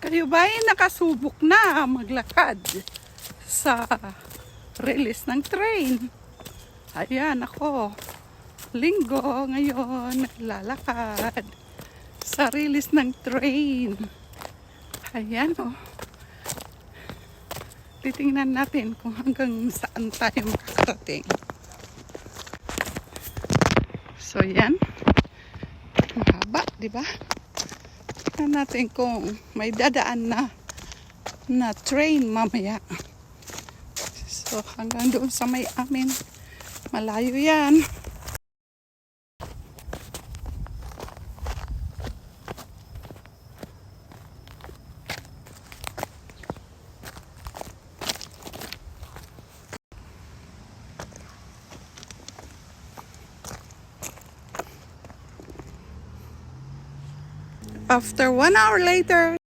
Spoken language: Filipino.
Kayo ba ay nakasubok na maglakad sa release ng train? Ayan ako. Linggo ngayon lalakad sa release ng train. Ayan o. Oh. Titingnan natin kung hanggang saan tayo makakarating. So yan. Ang haba, di ba? Tingnan natin kung may dadaan na na train mamaya. So hanggang doon sa may amin. Malayo yan. After one hour later,